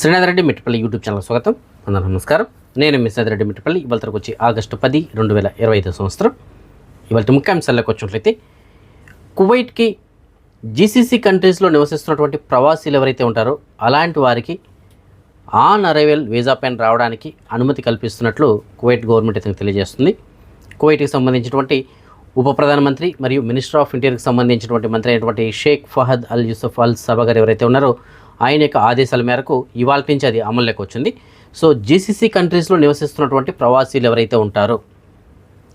Srinath Reddy Mittapalli YouTube channel స్వాగతం. అందరూ నమస్కారం. నేను మీ శ్రీనాథ్ రెడ్డి మిట్టపల్లి. ఇవాళ తరకు వచ్చి ఆగస్టు పది రెండు వేల ఇరవై ఐదు సంవత్సరం. ఇవాళ ముఖ్యాంశాల్లోకి వచ్చినట్లయితే కువైట్కి జీసీసీ కంట్రీస్లో నివసిస్తున్నటువంటి ప్రవాసీలు ఎవరైతే ఉంటారో అలాంటి వారికి ఆన్ అరైవల్ వీజా పైన రావడానికి అనుమతి కల్పిస్తున్నట్లు కువైట్ గవర్నమెంట్ ఇతనికి తెలియజేస్తుంది. కువైట్కి సంబంధించినటువంటి ఉప ప్రధానమంత్రి మరియు మినిస్టర్ ఆఫ్ ఇంటీరియర్కి సంబంధించినటువంటి మంత్రి అయినటువంటి షేక్ ఫహద్ అల్ యూసఫ్ అల్ సభ గారు ఎవరైతే ఉన్నారో ఆయన యొక్క ఆదేశాల మేరకు ఇవాళ నుంచి అది అమల్లోకి వచ్చింది. సో జీసీసీ కంట్రీస్లో నివసిస్తున్నటువంటి ప్రవాసీలు ఎవరైతే ఉంటారో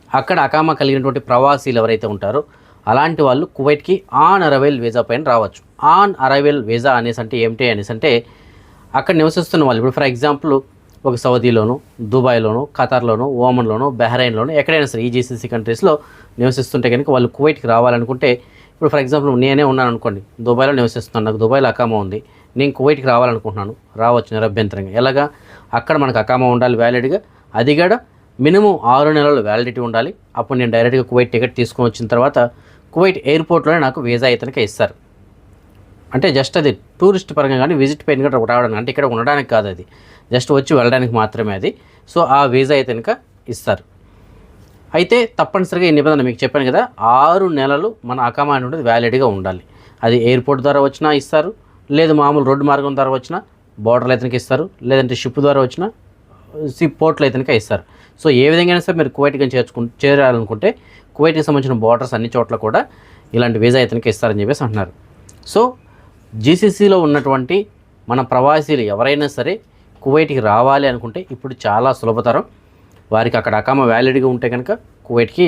అక్కడ అకామా కలిగినటువంటి ప్రవాసీలు ఎవరైతే ఉంటారో అలాంటి వాళ్ళు కువైట్కి ఆన్ అరైవల్ వీజా పైన రావచ్చు. ఆన్ అరైవల్ వీజా అనేసి అంటే ఏమిటి అనేసి అంటే అక్కడ నివసిస్తున్న వాళ్ళు ఇప్పుడు ఫర్ ఎగ్జాంపుల్ ఒక సౌదీలోను దుబాయ్లోను ఖతార్లోను ఓమన్లోను బహ్రైన్లోను ఎక్కడైనా సరే ఈ జీసీసీ కంట్రీస్లో నివసిస్తుంటే కనుక వాళ్ళు కువైట్కి రావాలనుకుంటే ఇప్పుడు ఫర్ ఎగ్జాంపుల్ నేనే ఉన్నాను అనుకోండి దుబాయ్లో నివసిస్తున్నాను నాకు దుబాయ్లో అకామా ఉంది నేను కువైట్కి రావాలనుకుంటున్నాను. రావచ్చు నిరభ్యంతరంగా. ఎలాగా? అక్కడ మనకు అకామా ఉండాలి వ్యాలిడ్గా అది కూడా మినిమం ఆరు నెలలు వ్యాలిడిటీ ఉండాలి. అప్పుడు నేను డైరెక్ట్గా కువైట్ టికెట్ తీసుకొని వచ్చిన తర్వాత కువైట్ ఎయిర్పోర్ట్లోనే నాకు వీసా ఇతనికి ఇస్తారు. అంటే జస్ట్ అది టూరిస్ట్ పరంగా కానీ విజిట్ పైన కూడా రావడానికి అంటే ఇక్కడ ఉండడానికి కాదు అది. జస్ట్ వచ్చి వెళ్ళడానికి మాత్రమే అది. సో ఆ వీసా అయితే ఇస్తారు. అయితే తప్పనిసరిగా ఈ నిబంధన మీకు చెప్పాను కదా ఆరు నెలలు మన అకామా అనేది వ్యాలిడ్గా ఉండాలి. అది ఎయిర్పోర్ట్ ద్వారా వచ్చినా ఇస్తారు లేదు మామూలు రోడ్డు మార్గం ద్వారా వచ్చినా బోర్డర్లు అయితే ఇస్తారు లేదంటే షిప్ ద్వారా వచ్చినా సి పోర్ట్లు అయితే ఇస్తారు. సో ఏ విధంగా సరే మీరు కువైట్ కానీ చేర్చుకు చేరాలనుకుంటే కువైట్కి సంబంధించిన బోర్డర్స్ అన్ని చోట్ల కూడా ఇలాంటి వీసా ఇతనికి ఇస్తారని చెప్పేసి అంటున్నారు. సో జీసీసీలో ఉన్నటువంటి మన ప్రవాసీలు ఎవరైనా సరే కువైట్కి రావాలి అనుకుంటే ఇప్పుడు చాలా సులభతరం. వారికి అక్కడ అకామ వ్యాలిడ్గా ఉంటే కనుక కువైట్కి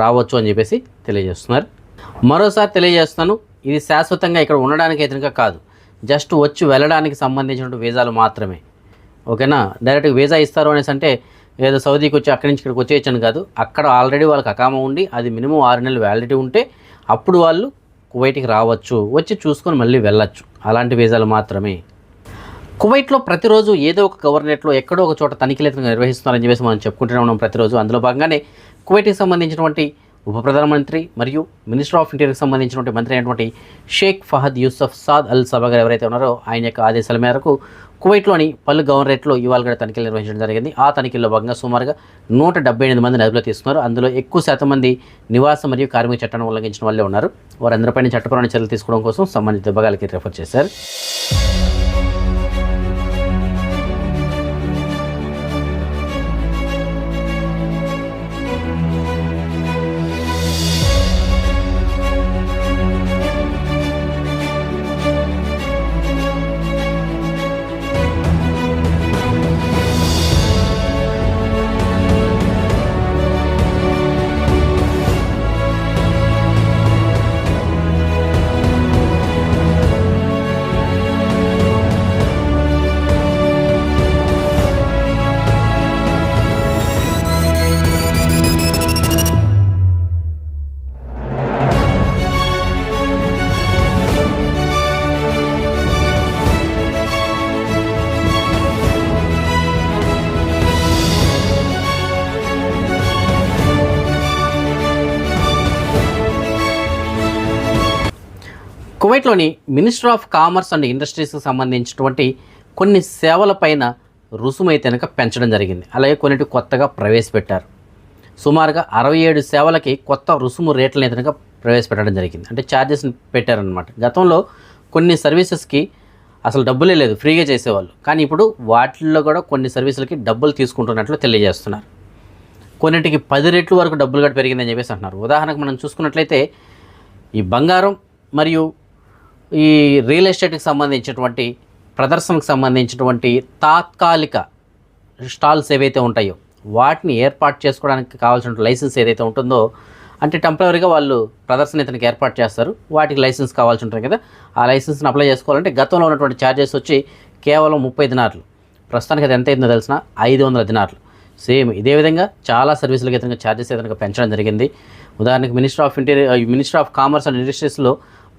రావచ్చు అని చెప్పేసి తెలియజేస్తున్నారు. మరోసారి తెలియజేస్తున్నాను ఇది శాశ్వతంగా ఇక్కడ ఉండడానికి అయితే కాదు. జస్ట్ వచ్చి వెళ్ళడానికి సంబంధించిన వీసాలు మాత్రమే. ఓకేనా? డైరెక్ట్గా వీసా ఇస్తారు అనేసి అంటే ఏదో సౌదీకి వచ్చి అక్కడి నుంచి ఇక్కడికి వచ్చేయచ్చని కాదు. అక్కడ ఆల్రెడీ వాళ్ళకి అకామ ఉండి అది మినిమం ఆరు నెలలు వ్యాలిడిటీ ఉంటే అప్పుడు వాళ్ళు కువైట్కి రావచ్చు. వచ్చి చూసుకొని మళ్ళీ వెళ్ళచ్చు. అలాంటి వీసాలు మాత్రమే. కువైట్లో ప్రతిరోజు ఏదో ఒక గవర్నరేట్లో ఎక్కడో ఒక చోట తనిఖీలు నిర్వహిస్తున్నారని చెప్పేసి మనం చెప్పుకుంటూనే ఉన్నాం ప్రతిరోజు. అందులో భాగంగానే కువైట్కి సంబంధించినటువంటి ఉప ప్రధానమంత్రి మరియు మినిస్టర్ ఆఫ్ ఇంటీరియర్కి సంబంధించినటువంటి మంత్రి అయినటువంటి షేక్ ఫహద్ యూసఫ్ సాద్ అల్ సబా గారు ఎవరైతే ఉన్నారో ఆయన యొక్క ఆదేశాల మేరకు కువైట్లోని పలు గవర్నరేట్లో ఇవాళ కూడా తనిఖీలు నిర్వహించడం జరిగింది. ఆ తనిఖీల్లో భాగంగా సుమారుగా నూట డెబ్బై ఎనిమిది మంది అదుపులో తీసుకున్నారు అందులో ఎక్కువ శాతం మంది నివాస మరియు కార్మిక చట్టాన్ని ఉల్లంఘించిన వాళ్ళే ఉన్నారు. వారందరిపైన చట్టపరమైన చర్యలు తీసుకోవడం కోసం సంబంధిత విభాగాలకి రెఫర్ చేశారు. కువైట్లోని మినిస్టర్ ఆఫ్ కామర్స్ అండ్ ఇండస్ట్రీస్కి సంబంధించినటువంటి కొన్ని సేవలపైన రుసుము అయితే కనుక పెంచడం జరిగింది. అలాగే కొన్నిటి కొత్తగా ప్రవేశపెట్టారు. సుమారుగా అరవై ఏడు సేవలకి కొత్త రుసుము రేట్లను అయితే కనుక ప్రవేశపెట్టడం జరిగింది. అంటే ఛార్జెస్ని పెట్టారనమాట గతంలో కొన్ని సర్వీసెస్కి అసలు డబ్బులే లేదు ఫ్రీగా చేసేవాళ్ళు. కానీ ఇప్పుడు వాటిల్లో కూడా కొన్ని సర్వీసులకి డబ్బులు తీసుకుంటున్నట్లు తెలియజేస్తున్నారు. కొన్నిటికి పది రెట్లు వరకు డబ్బులు కూడా పెరిగిందని చెప్పేసి అంటున్నారు. ఉదాహరణకు మనం చూసుకున్నట్లయితే ఈ బంగారం మరియు ఈ రియల్ ఎస్టేట్కి సంబంధించినటువంటి ప్రదర్శనకు సంబంధించినటువంటి తాత్కాలిక స్టాల్స్ ఏవైతే ఉంటాయో వాటిని ఏర్పాటు చేసుకోవడానికి కావాల్సిన లైసెన్స్ ఏదైతే ఉంటుందో అంటే టెంపరీగా వాళ్ళు ప్రదర్శన ఇతనికి ఏర్పాటు చేస్తారు. వాటికి లైసెన్స్ కావాల్సి ఉంటుంది కదా. ఆ లైసెన్స్ని అప్లై చేసుకోవాలంటే గతంలో ఉన్నటువంటి ఛార్జెస్ వచ్చి కేవలం ముప్పై దినార్లు. ప్రస్తుతానికి అది ఎంత అయిందో తెలిసిన ఐదు వందల దినార్లు. సేమ్ ఇదే విధంగా చాలా సర్వీసులకు ఇతనికి ఛార్జెస్ ఇతనికి పెంచడం జరిగింది. ఉదాహరణకి minister of interior minister of commerce and ఇండస్ట్రీస్లో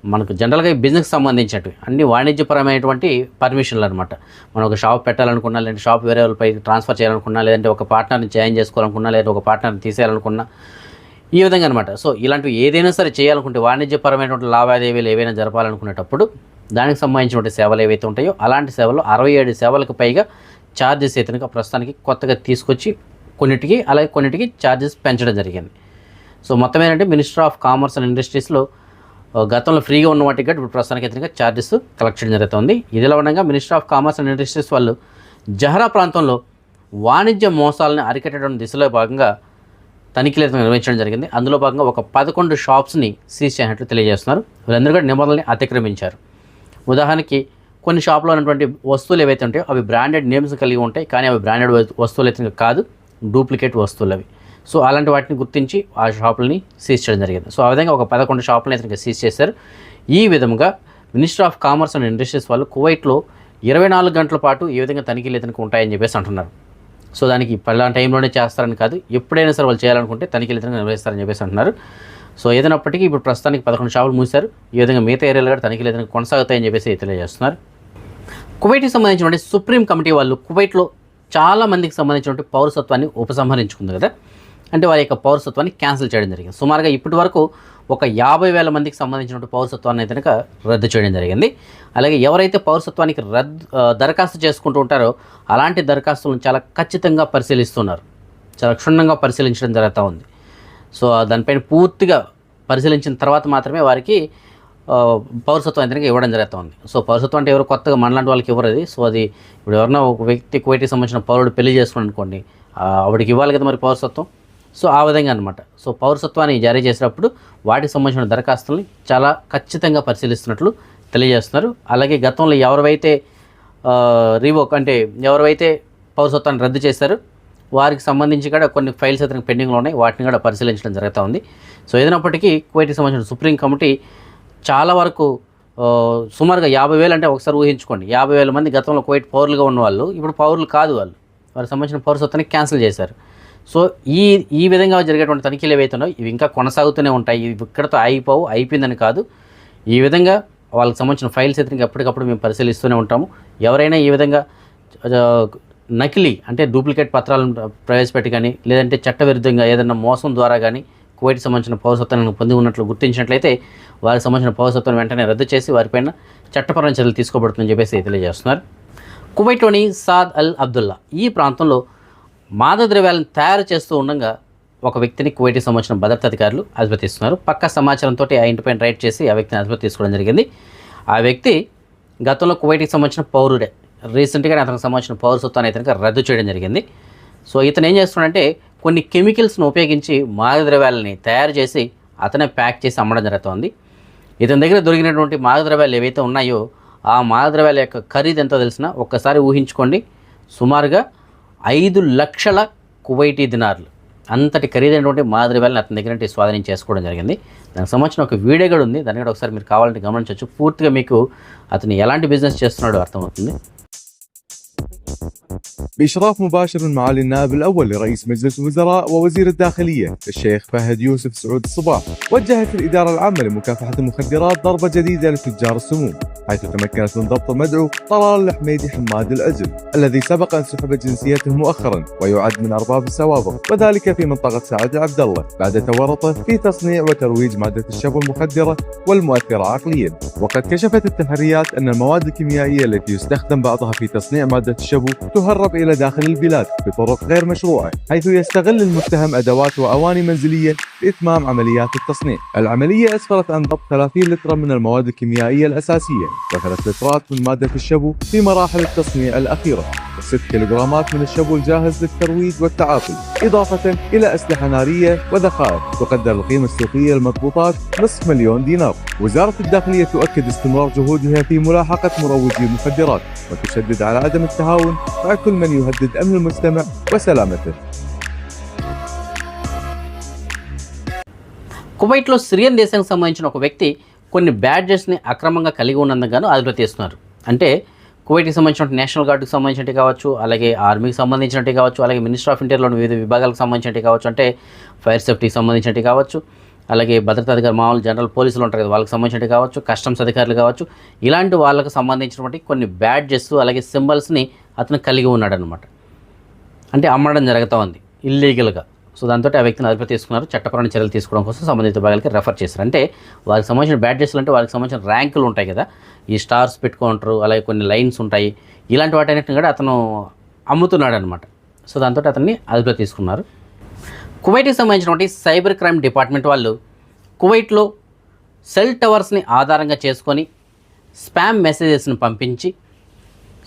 మనకు జనరల్గా ఈ బిజినెస్ సంబంధించినవి అన్ని వాణిజ్యపరమైనటువంటి పర్మిషన్లు అనమాట మనం ఒక షాప్ పెట్టాలనుకున్నా లేదంటే షాప్ వేరే వాళ్ళపై ట్రాన్స్ఫర్ చేయాలనుకున్నా లేదంటే ఒక పార్ట్నర్ని జాయిన్ చేసుకోవాలనుకున్నా లేదా ఒక పార్ట్నర్ని తీసేయాలనుకున్నా ఈ విధంగా అనమాట సో ఇలాంటివి ఏదైనా సరే చేయాలనుకుంటే వాణిజ్యపరమైనటువంటి లావాదేవీలు ఏవైనా జరపాలనుకునేటప్పుడు దానికి సంబంధించినటువంటి సేవలు ఏవైతే ఉంటాయో అలాంటి సేవలు అరవై ఏడు సేవలకు పైగా ఛార్జెస్ అయితే ప్రస్తుతానికి కొత్తగా తీసుకొచ్చి కొన్నిటికి అలాగే కొన్నిటికి ఛార్జెస్ పెంచడం జరిగింది. సో మొత్తం ఏంటంటే మినిస్టర్ ఆఫ్ కామర్స్ అండ్ ఇండస్ట్రీస్లో గతంలో ఫ్రీగా ఉన్న వాటికి ఇప్పుడు ప్రస్తుతానికి అయితే ఛార్జెస్ కలెక్ట్ చేయడం జరుగుతుంది. ఇదిలా ఉండగా minister of commerce and industries వాళ్ళు జహరా ప్రాంతంలో వాణిజ్య మోసాలను అరికట్టడం దిశలో భాగంగా తనిఖీలు అయితే నిర్వహించడం జరిగింది. అందులో భాగంగా ఒక పదకొండు షాప్స్ని సీజ్ చేసినట్లు తెలియజేస్తున్నారు. వీళ్ళందరూ కూడా నిబంధనల్ని అతిక్రమించారు. ఉదాహరణకి కొన్ని షాప్లో ఉన్నటువంటి వస్తువులు ఏవైతే ఉంటాయో అవి బ్రాండెడ్ నేమ్స్ కలిగి ఉంటాయి. కానీ అవి బ్రాండెడ్ వస్తువులు అయితే కాదు. డూప్లికేట్ వస్తువులు అవి. సో అలాంటి వాటిని గుర్తించి ఆ షాపులని సీజ్ చేయడం జరిగింది. సో ఆ విధంగా ఒక పదకొండు షాపులను ఇతనికి సీజ్ చేశారు. ఈ విధంగా minister of commerce and industries వాళ్ళు కువైట్లో ఇరవై నాలుగు గంటల పాటు ఈ విధంగా తనిఖీలు ఇతనికి ఉంటాయని చెప్పేసి అంటున్నారు. సో దానికి పలానా టైంలోనే చేస్తారని కాదు ఎప్పుడైనా సరే వాళ్ళు చేయాలనుకుంటే తనిఖీలు అయితే నిర్వహిస్తారని చెప్పేసి అంటున్నారు. సో ఏదైనప్పటికీ ఇప్పుడు ప్రస్తుతానికి పదకొండు షాపులు మూసారు. ఈ విధంగా మిగతా ఏరియాలో కూడా తనిఖీలు అయితే కొనసాగుతాయని చెప్పేసి తెలియజేస్తున్నారు. కువైట్కి సంబంధించినటువంటి సుప్రీం కమిటీ వాళ్ళు కువైట్లో చాలా మందికి సంబంధించినటువంటి పౌరసత్వాన్ని ఉపసంహరించుకుంది కదా. అంటే వారి యొక్క పౌరసత్వాన్ని క్యాన్సిల్ చేయడం జరిగింది. సుమారుగా ఇప్పటి వరకు ఒక యాభై వేల మందికి సంబంధించినటువంటి పౌరసత్వాన్ని అయితే కనుక రద్దు చేయడం జరిగింది. అలాగే ఎవరైతే పౌరసత్వానికి రద్దు దరఖాస్తు చేసుకుంటూ ఉంటారో అలాంటి దరఖాస్తులను చాలా ఖచ్చితంగా పరిశీలిస్తున్నారు. చాలా క్షుణ్ణంగా పరిశీలించడం జరుగుతూ ఉంది. సో దానిపైన పూర్తిగా పరిశీలించిన తర్వాత మాత్రమే వారికి పౌరసత్వం అయితే ఇవ్వడం జరుగుతూ ఉంది. సో పౌరసత్వం అంటే ఎవరు కొత్తగా మనలాంటి వాళ్ళకి ఇవ్వరు అది సో అది ఇప్పుడు ఎవరైనా ఒక వ్యక్తి కువైట్కి సంబంధించిన పౌరుడు పెళ్ళి చేసుకుని అనుకోండి ఆవిడకి ఇవ్వాలి కదా మరి పౌరసత్వం? సో ఆ విధంగా అనమాట సో పౌరసత్వాన్ని జారీ చేసినప్పుడు వాటికి సంబంధించిన దరఖాస్తుల్ని చాలా ఖచ్చితంగా పరిశీలిస్తున్నట్లు తెలియజేస్తున్నారు. అలాగే గతంలో ఎవరైతే రీవోక్ అంటే ఎవరైతే పౌరసత్వాన్ని రద్దు చేశారు వారికి సంబంధించి కూడా కొన్ని ఫైల్స్ అతనికి పెండింగ్లో ఉన్నాయి. వాటిని కూడా పరిశీలించడం జరుగుతూ ఉంది. సో ఏదైనప్పటికీ కువైట్కి సంబంధించిన సుప్రీం కమిటీ చాలా వరకు సుమారుగా యాభై వేలు అంటే ఒకసారి ఊహించుకోండి. యాభై వేల మంది గతంలో కువైట్ పౌరులుగా ఉన్న వాళ్ళు ఇప్పుడు పౌరులు కాదు వాళ్ళు. వారికి సంబంధించిన పౌరసత్వాన్ని క్యాన్సిల్ చేశారు. సో ఈ ఈ విధంగా జరిగేటువంటి తనిఖీలు ఏవైతే ఇవి ఇంకా కొనసాగుతూనే ఉంటాయి. ఇవి ఇక్కడతో అయిపోవు అయిపోయిందని కాదు. ఈ విధంగా వాళ్ళకి సంబంధించిన ఫైల్స్ అయితే ఎప్పటికప్పుడు మేము పరిశీలిస్తూనే ఉంటాము. ఎవరైనా ఈ విధంగా నకిలీ అంటే డూప్లికేట్ పత్రాలను ప్రవేశపెట్టి కానీ లేదంటే చట్టవిరుద్ధంగా ఏదైనా మోసం ద్వారా కానీ కువైట్ సంబంధించిన పౌరసత్వాన్ని పొంది ఉన్నట్లు గుర్తించినట్లయితే వారికి సంబంధించిన పౌరసత్వాన్ని వెంటనే రద్దు చేసి వారిపైన చట్టపరమైన చర్యలు తీసుకోబడుతుందని చెప్పేసి తెలియజేస్తున్నారు. కువైట్లోని సాద్ అల్ అబ్దుల్లా ఈ ప్రాంతంలో మాదక ద్రవ్యాలను తయారు చేస్తూ ఉండగా ఒక వ్యక్తిని కువైట్కి సంబంధించిన భద్రతా అధికారులు అదుపు పక్క సమాచారంతో ఆ ఇంటిపైన రైడ్ చేసి ఆ వ్యక్తిని అదుపు తీసుకోవడం జరిగింది. ఆ వ్యక్తి గతంలో కువైట్కి సంబంధించిన పౌరుడే. రీసెంట్గా అతనికి సంబంధించిన పౌరసత్వాన్ని అయితే కనుక రద్దు చేయడం జరిగింది. సో ఇతను ఏం చేస్తున్నాడంటే కొన్ని కెమికల్స్ను ఉపయోగించి మాదక ద్రవ్యాలని తయారు చేసి అతనే ప్యాక్ చేసి అమ్మడం జరుగుతోంది. ఇతని దగ్గర దొరికినటువంటి మాదద్రవ్యాలు ఏవైతే ఉన్నాయో ఆ మాదద్రవ్యాల యొక్క ఖరీదు ఎంతో తెలిసినా ఒక్కసారి ఊహించుకోండి. సుమారుగా ఐదు లక్షల కువైటీ దినార్లు అంతటి ఖరీదైనటువంటి మాదక ద్రవ్యాలను అతని దగ్గర నుండి స్వాధీనం చేసుకోవడం జరిగింది దానికి సంబంధించిన ఒక వీడియో కూడా ఉంది దాన్ని కూడా ఒకసారి మీరు కావాలంటే గమనించవచ్చు పూర్తిగా మీకు అతను ఎలాంటి బిజినెస్ చేస్తున్నాడో అర్థమవుతుంది بإشراف مباشر من معالي النائب الأول لرئيس مجلس الوزراء ووزير الداخلية الشيخ فهد يوسف سعود الصباح وجهت الإدارة العامة لمكافحة المخدرات ضربة جديدة لتجار السموم حيث تمكنت من ضبط المدعو طلال الحميدي حماد العجل الذي سبق أن سحبت جنسيته مؤخرا ويعد من أرباب السوابق وذلك في منطقة سعد عبد الله بعد تورطه في تصنيع وترويج مادة الشبو المخدرة والمؤثرة عقليا. وقد كشفت التحريات أن المواد الكيميائية التي يستخدم بعضها في تصنيع مادة الشبو تهرب إلى داخل البلاد بطرق غير مشروعة حيث يستغل المتهم أدوات وأواني منزلية لإتمام عمليات التصنيع. العملية أسفرت عن ضبط 30 لترا من المواد الكيميائية الأساسية. وثلاث لترات من مادة الشبو في مراحل التصنيع الأخيرة. وست كيلوغرامات من الشبو الجاهز للترويج والتعاطي إضافة إلى أسلحة نارية وذخائر. تقدر القيمة السوقية للمضبوطات نصف مليون دينار. وزارة الداخلية تؤكد استمرار جهودها في ملاحقة مروجي المخدرات. وتشدد على عدم التهاون مع كل من يهدد أمن المجتمع وسلامته. కువైట్లో సిరియన్ దేశానికి సంబంధించిన ఒక వ్యక్తి కొన్ని బ్యాడ్జెస్ని అక్రమంగా కలిగి ఉన్నందుకు గాను అదుపు తీస్తున్నారు. అంటే కువైట్కి సంబంధించిన నేషనల్ గార్డుకి సంబంధించినవి కావచ్చు అలాగే ఆర్మీకి సంబంధించినట్టు కావచ్చు అలాగే మినిస్టర్ ఆఫ్ ఇంటీరియర్లోని వివిధ విభాగాలకు సంబంధించినవి కావచ్చు అంటే ఫైర్ సేఫ్టీకి సంబంధించినవి కావచ్చు అలాగే భద్రతా అధికారులు మామూలు జనరల్ పోలీసులు ఉంటారు కదా వాళ్ళకి సంబంధించినవి కావచ్చు కస్టమ్స్ అధికారులు కావచ్చు ఇలాంటి వాళ్ళకు సంబంధించినటువంటి కొన్ని బ్యాడ్జెస్ అలాగే సింబల్స్ని అతను కలిగి ఉన్నాడనమాట అంటే అమ్మడం జరుగుతూ ఉంది ఇల్లీగల్గా సో దాంతో ఆ వ్యక్తిని అదుపులో తీసుకున్నారు. చట్టపరమైన చర్యలు తీసుకోవడం కోసం సంబంధిత భాగాలకి రెఫర్ చేశారు. అంటే వారికి సంబంధించిన బ్యాడ్జెస్లు అంటే వారికి సంబంధించిన ర్యాంకులు ఉంటాయి కదా. ఈ స్టార్స్ పెట్టుకుంటారు అలాగే కొన్ని లైన్స్ ఉంటాయి. ఇలాంటి వాటన్నిటిని కూడా అతను అమ్ముతున్నాడు అనమాట సో దాంతో అతన్ని అదుపులో తీసుకున్నారు. కువైట్కి సంబంధించినటువంటి సైబర్ క్రైమ్ డిపార్ట్మెంట్ వాళ్ళు కువైట్లో సెల్ టవర్స్ని ఆధారంగా చేసుకొని స్పామ్ మెసేజెస్ని పంపించి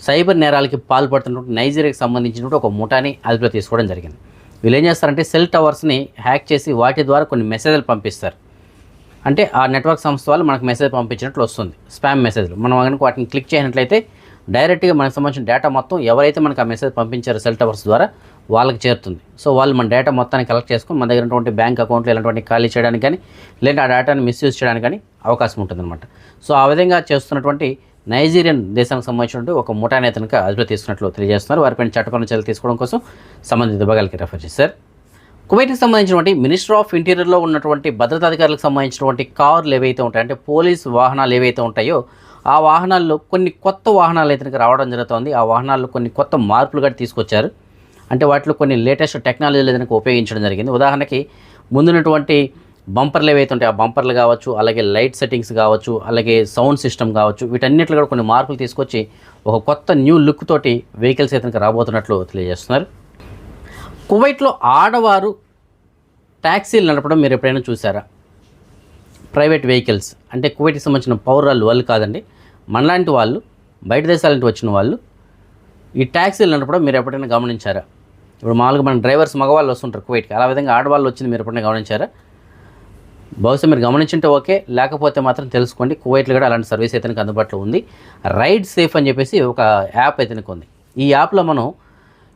సైబర్ నేరాలకి పాల్పడుతున్నటువంటి నైజీరియాకి సంబంధించినటువంటి ఒక ముఠాని అదుపులో తీసుకోవడం జరిగింది. వీళ్ళు ఏం చేస్తారంటే సెల్ టవర్స్ని హ్యాక్ చేసి వాటి ద్వారా కొన్ని మెసేజ్లు పంపిస్తారు. అంటే ఆ నెట్వర్క్ సంస్థ వాళ్ళు మనకు మెసేజ్ పంపించినట్లు వస్తుంది. స్పామ్ మెసేజ్లు. మనం కనుక వాటిని క్లిక్ చేసినట్లయితే డైరెక్ట్గా మనకు సంబంధించిన డేటా మొత్తం ఎవరైతే మనకు ఆ మెసేజ్ పంపించారో సెల్ టవర్స్ ద్వారా వాళ్ళకి చేరుతుంది. సో వాళ్ళు మన డేటా మొత్తాన్ని కలెక్ట్ చేసుకుని మన దగ్గర ఉన్నటువంటి బ్యాంక్ అకౌంట్లు ఇలాంటివన్నీ ఖాళీ చేయడానికి కానీ లేదా ఆ డేటాని మిస్యూజ్ చేయడానికి కానీ అవకాశం ఉంటుందన్నమాట. సో ఆ విధంగా చేస్తున్నటువంటి నైజీరియన్ దేశానికి సంబంధించినటువంటి ఒక ముఠా నేతను అదుపులో తీసుకున్నట్లు తెలియజేస్తున్నారు. వారిపైన చట్టపరమైన చర్యలు తీసుకోవడం కోసం సంబంధిత విభాగాలకి రెఫర్ చేశారు. కువైట్కి సంబంధించినటువంటి మినిస్టర్ ఆఫ్ ఇంటీరియర్లో ఉన్నటువంటి భద్రతాధికారులకు సంబంధించినటువంటి కార్లు ఏవైతే ఉంటాయో అంటే పోలీస్ వాహనాలు ఏవైతే ఉంటాయో ఆ వాహనాల్లో కొన్ని కొత్త వాహనాలు అయితే రావడం జరుగుతుంది. ఆ వాహనాల్లో కొన్ని కొత్త మార్పులు కూడా తీసుకొచ్చారు. అంటే వాటిలో కొన్ని లేటెస్ట్ టెక్నాలజీలు ఏదైనా ఉపయోగించడం జరిగింది. ఉదాహరణకి ముందున్నటువంటి బంపర్లు ఏవైతే ఉంటాయి ఆ బంపర్లు కావచ్చు అలాగే లైట్ సెట్టింగ్స్ కావచ్చు అలాగే సౌండ్ సిస్టమ్ కావచ్చు వీటన్నిటిలో కూడా కొన్ని మార్పులు తీసుకొచ్చి ఒక కొత్త న్యూ లుక్ తోటి వెహికల్స్ అయితే రాబోతున్నట్లు తెలియజేస్తున్నారు. కువైట్లో ఆడవారు ట్యాక్సీలు నడపడం మీరు ఎప్పుడైనా చూసారా ప్రైవేట్ వెహికల్స్ అంటే కువైట్కి సంబంధించిన పౌరాలు వాళ్ళు కాదండి మనలాంటి వాళ్ళు బయట దేశాల నుంచి వచ్చిన వాళ్ళు ఈ ట్యాక్సీలు నడపడం మీరు ఎప్పుడైనా గమనించారా? ఇప్పుడు మామూలుగా మన డ్రైవర్స్ మగవాళ్ళు వస్తుంటారు కువైట్కి అలా విధంగా ఆడవాళ్ళు వచ్చింది మీరు ఎప్పుడైనా గమనించారా? బహుశా మీరు గమనించుంటే ఓకే లేకపోతే మాత్రం తెలుసుకోండి. కువైట్లో కూడా అలాంటి సర్వీస్ అయితే అందుబాటులో ఉంది. రైడ్ సేఫ్ అని చెప్పేసి ఒక యాప్ అయితే ఉంది. ఈ యాప్లో మనం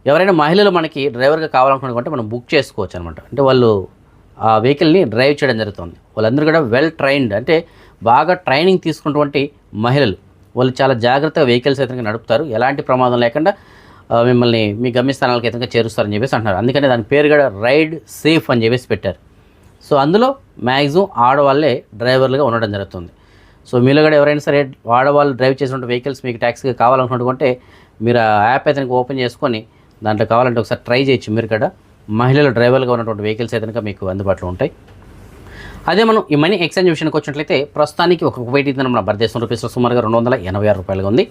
ఎవరైనా మహిళలు మనకి డ్రైవర్గా కావాలనుకుంటే మనం బుక్ చేసుకోవచ్చు అనమాట అంటే వాళ్ళు ఆ వెహికల్ని డ్రైవ్ చేయడం జరుగుతుంది. వాళ్ళందరూ కూడా వెల్ ట్రైన్డ్ అంటే బాగా ట్రైనింగ్ తీసుకున్నటువంటి మహిళలు. వాళ్ళు చాలా జాగ్రత్తగా వెహికల్స్ అయితే నడుపుతారు. ఎలాంటి ప్రమాదం లేకుండా మిమ్మల్ని మీ గమ్యస్థానాలకు అయితే చేరుస్తారని చెప్పేసి అంటున్నారు. అందుకని దాని పేరు కూడా రైడ్ సేఫ్ అని చెప్పేసి పెట్టారు. సో అందులో మ్యాక్సిమం ఆడవాళ్ళే డ్రైవర్లుగా ఉండడం జరుగుతుంది. సో మీలో కూడా ఎవరైనా సరే ఆడవాళ్ళు డ్రైవ్ చేసినటువంటి వెహికల్స్ మీకు ట్యాక్సీగా కావాలనుకుంటే మీరు ఆ యాప్ అయితే ఓపెన్ చేసుకొని దాంట్లో కావాలంటే ఒకసారి ట్రై చేయొచ్చు. మీరు కూడా మహిళలు డ్రైవర్లుగా ఉన్నటువంటి వెహికల్స్ అయితే మీకు అందుబాటులో ఉంటాయి. అదే మనం ఈ మనీ ఎక్స్చేంజ్ విషయానికి వచ్చినట్లయితే ప్రస్తుతానికి ఒక వెయిట్ ఇంధనం మన భారతదేశం రూపీస్లో సుమారుగా రెండు వందల ఎనభై ఆరు రూపాయలుగా ఉంది.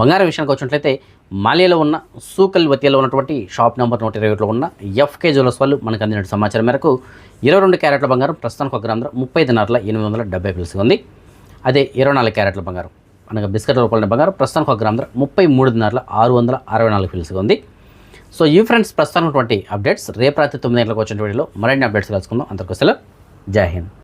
బంగారం విషయానికి వచ్చినట్లయితే మాలియాలో ఉన్న సూకల్ వతియాలో ఉన్నటువంటి షాప్ నెంబర్ నూట ఇరవై ఒకటిలో ఉన్న ఎఫ్కే జ్యువెలర్స్ వాళ్ళు మనకు అందిన సమాచారం మేరకు ఇరవై రెండు క్యారెట్ల బంగారం ప్రస్తుతానికి ఒక గ్రామ ముప్పై దినార్ల ఎనిమిది వందల డెబ్బై పిలుసుగా ఉంది. అదే ఇరవై నాలుగు క్యారెట్ల బంగారం అనగా బిస్కెట్ రూపాయల బంగారం ప్రస్తుతానికి ఒక గ్రామ ముప్పై మూడు దినార్ల ఆరు వందల అరవై నాలుగు పిలుసుగా ఉంది. సో ఈ ఫ్రెండ్స్ ప్రస్తుతానికి అప్డేట్స్ రేపు రాత్రి తొమ్మిది గంటలకు వచ్చిన వీడియోలో మరిన్ని అప్డేట్స్ తెలుసుకుందాం. అంతకు సెలవు. జై హింద్.